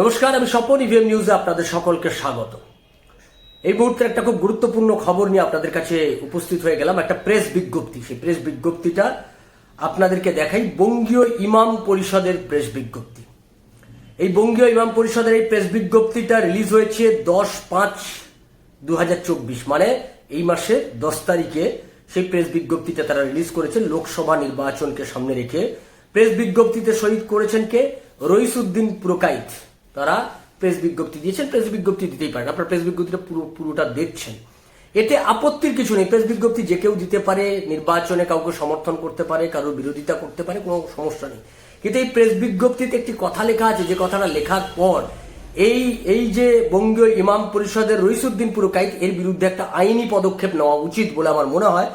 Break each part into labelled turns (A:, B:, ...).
A: নমস্কার, আমি স্বপন ইভিএম নিউজে আপনাদের সকলকে স্বাগত। এই মুহূর্তে একটা খুব গুরুত্বপূর্ণ খবর নিয়ে আপনাদের কাছে উপস্থিত হয়ে গেলাম, একটা প্রেস বিজ্ঞপ্তি। সেই প্রেস বিজ্ঞপ্তিটা আপনাদেরকে দেখাই বঙ্গীয় ইমাম পরিষদের প্রেস বিজ্ঞপ্তি। এই বঙ্গীয় ইমাম পরিষদের এই প্রেস বিজ্ঞপ্তিটা রিলিজ হয়েছে দশ পাঁচ দু মানে এই মাসে দশ তারিখে সেই প্রেস বিজ্ঞপ্তিটা তারা রিলিজ করেছে, লোকসভা নির্বাচনকে সামনে রেখে। প্রেস বিজ্ঞপ্তিতে শহীদ করেছেন কে? রইসুদ্দিন পুরকাইত। তারা প্রেস বিজ্ঞপ্তি দিয়েছেন প্রেস বিজ্ঞপ্তি দিতেই পারেন আপনার প্রেস বিজ্ঞপ্তিটা পুরো, পুরোটা দেখছেন। এতে আপত্তির কিছু নেই। প্রেস বিজ্ঞপ্তি যে কেউ দিতে পারে, নির্বাচনে কাউকে সমর্থন করতে পারে, কারোর বিরোধিতা করতে পারে, কোনো সমস্যা নেই। কিন্তু এই প্রেস বিজ্ঞপ্তিতে একটি কথা লেখা আছে, যে কথাটা লেখার পর এই এই যে বঙ্গীয় ইমাম পরিষদের রইসুদ্দিন পুরকাইত, এর বিরুদ্ধে একটা আইনি পদক্ষেপ নেওয়া উচিত বলে আমার মনে হয়।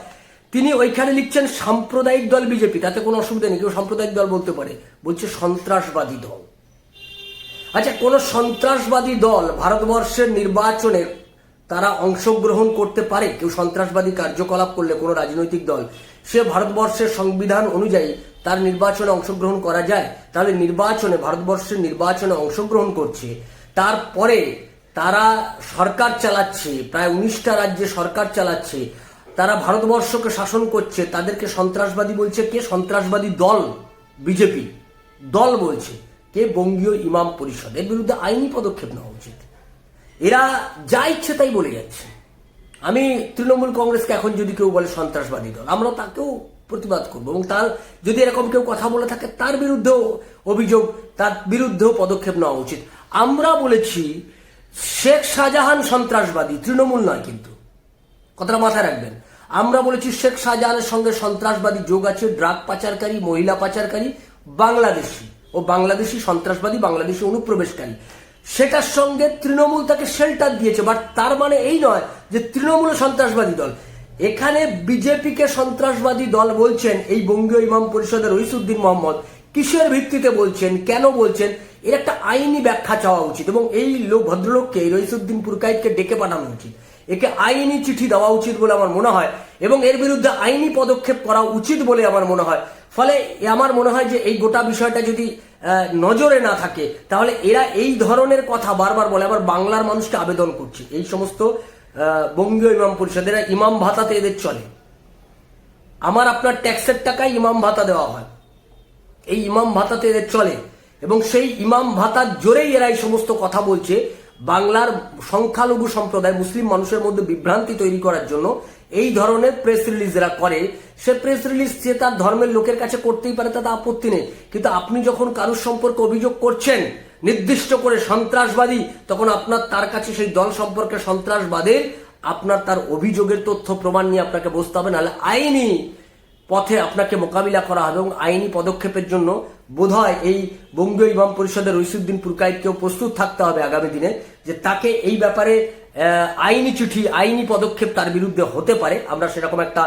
A: তিনি ওইখানে লিখছেন, সাম্প্রদায়িক দল বিজেপি। তাতে কোনো অসুবিধা নেই, কেউ সাম্প্রদায়িক দল বলতে পারে। বলছে সন্ত্রাসবাদী দল। আচ্ছা কোন সন্ত্রাসবাদী দল ভারতবর্ষের নির্বাচনে তারা অংশগ্রহণ করতে পারে? কেউ সন্ত্রাসবাদী কার্যকলাপ করলে কোনো রাজনৈতিক দল? সে ভারতবর্ষের সংবিধান অনুযায়ী তার নির্বাচনে অংশগ্রহণ করা যায়। তাহলে নির্বাচনে, ভারতবর্ষের নির্বাচনে অংশগ্রহণ করছে। তারপরে তারা সরকার চালাচ্ছে, প্রায় উনিশটা রাজ্যে সরকার চালাচ্ছে। তারা ভারতবর্ষকে শাসন করছে, তাদেরকে সন্ত্রাসবাদী বলছে কে? সন্ত্রাসবাদী দল, বিজেপি। দল বলছে। কে বঙ্গীয় ইমাম পরিষদের বিরুদ্ধে আইনি পদক্ষেপ নেওয়া উচিত? এরা যা ইচ্ছে তাই বলে যাচ্ছে। আমি তৃণমূল কংগ্রেসকে এখন যদি কেউ বলে সন্ত্রাসবাদী দল, আমরা তাকেও প্রতিবাদ করব এবং তার যদি এরকম কেউ কথা বলে থাকে, তার বিরুদ্ধেও অভিযোগ, তার বিরুদ্ধেও পদক্ষেপ নেওয়া উচিত। আমরা বলেছি, শেখ শাহজাহান সন্ত্রাসবাদী, তৃণমূল নয় কিন্তু। কথাটা মাথায় রাখবেন। আমরা বলেছি, শেখ শাহজাহানের সঙ্গে সন্ত্রাসবাদী যোগ আছে, ড্রাগ পাচারকারী, মহিলা পাচারকারী, বাংলাদেশি। ও বাংলাদেশি সন্ত্রাসবাদী, বাংলাদেশি অনুপ্রবেশকারী। সেটার সঙ্গে তৃণমূল তাকে শেল্টার দিয়েছে বাট তার মানে এই নয় যে তৃণমূল সন্ত্রাসবাদী দল। এখানে বিজেপিকে সন্ত্রাসবাদী দল বলছেন এই বঙ্গীয় ইমাম পরিষদের রইসুদ্দিন মোহাম্মদ। কিসের ভিত্তিতে বলছেন, কেন বলছেন, এর একটা আইনি ব্যাখ্যা চাওয়া উচিত এবং এই লোক, ভদ্রলোককে, এই রইসুদ্দিন পুরকাইতকে ডেকে পাঠানো উচিত। একে আইনি চিঠি দেওয়া উচিত বলে আমার মনে হয় এবং এর বিরুদ্ধে আইনি পদক্ষেপ করা উচিত বলে আমার মনে হয়। ফলে আমার মনে হয় যে এই গোটা বিষয়টা যদি নজরে না থাকে, তাহলে এরা এই ধরনের কথা বারবার বলে, আবার বাংলার মানুষকে আবেদন করছে। এই সমস্ত বঙ্গীয় ইমাম পরিষদের ইমাম ভাতাতে এদের চলে। আমার আপনার ট্যাক্সের টাকায় ইমাম ভাতা দেওয়া হয়। এই ইমাম ভাতাতে এদের চলে। এবং সেই ইমাম ভাতার জোরেই এরা এই সমস্ত কথা বলছে। বাংলার সংখ্যালঘু সম্প্রদায়, মুসলিম মানুষের মধ্যে বিভ্রান্তি তৈরি করার জন্য এই ধরনের প্রেস রিলিজ এরা করে। সে প্রেস রিলিজ সে তার ধর্মের লোকের কাছে করতেই পারে, তাতে আপত্তি নেই। কিন্তু আপনি যখন কারোর সম্পর্কে অভিযোগ করছেন, নির্দিষ্ট করে সন্ত্রাসবাদী, তখন আপনার তার কাছে সেই দল সম্পর্কে সন্ত্রাসবাদের আপনার তার অভিযোগের তথ্য, প্রমাণ নিয়ে আপনাকে বসতে হবে। নাহলে আইনি পথে আপনাকে মোকাবিলা করা হবে এবং আইনি পদক্ষেপের জন্য বোধহয় এই বঙ্গীয় ইমাম পরিষদের রইসুদ্দিন পুরকাইতকেও প্রস্তুত থাকতে হবে আগামী দিনে, যে তাকে এই ব্যাপারে আইনি চিঠি, আইনি পদক্ষেপ তার বিরুদ্ধে হতে পারে। আমরা সেরকম একটা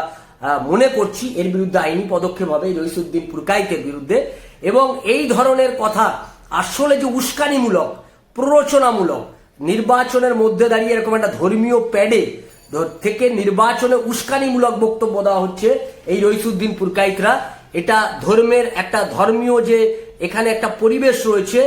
A: মনে করছি এর বিরুদ্ধে আইনি পদক্ষেপ হবে রইসুদ্দিন পুরকাইতের বিরুদ্ধে। এবং এই ধরনের কথা আসলে যে উস্কানিমূলক, প্ররোচনামূলক, নির্বাচনের মধ্যে দাঁড়িয়ে এরকম একটা ধর্মীয় প্যাডে থেকে নির্বাচনে উস্কানিমূলক বক্তব্য দেওয়া হচ্ছে এই রইসুদ্দিন পুরকাইতরা। এটা ধর্মের একটা ধর্মীয় যে এখানে একটা পরিবেশ রয়েছে,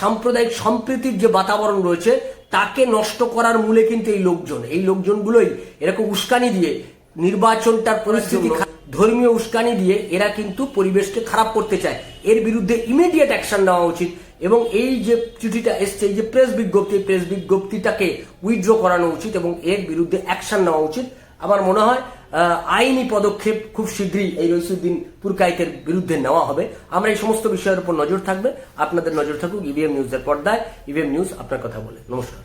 A: সাম্প্রদায়িক সম্প্রীতির যে বাতাবরণ রয়েছে, তাকে নষ্ট করার মূলে কিন্তু এই লোকজন। এই লোকজনগুলোই এরকম উস্কানি দিয়ে নির্বাচনটার পরিস্থিতি ধর্মীয় উস্কানি দিয়ে এরা কিন্তু পরিবেশকে খারাপ করতে চায়। এর বিরুদ্ধে ইমিডিয়েট অ্যাকশন নেওয়া উচিত এবং এই যে চিঠিটা এসছে এই যে প্রেস বিজ্ঞপ্তি প্রেস বিজ্ঞপ্তিটাকে উইথড্র করানো উচিত এবং এর বিরুদ্ধে অ্যাকশন নেওয়া উচিত। আমার মনে হয় আহ, আইনি পদক্ষেপ খুব শীঘ্রই এই রইসুদ্দিন পুরকাইতের বিরুদ্ধে নেওয়া হবে। আমরা এই সমস্ত বিষয়ের উপর নজর থাকবে। আপনাদের নজর থাকুক ইভিএম নিউজের পর্দায়। ইভিএম নিউজ আপনার কথা বলে। নমস্কার।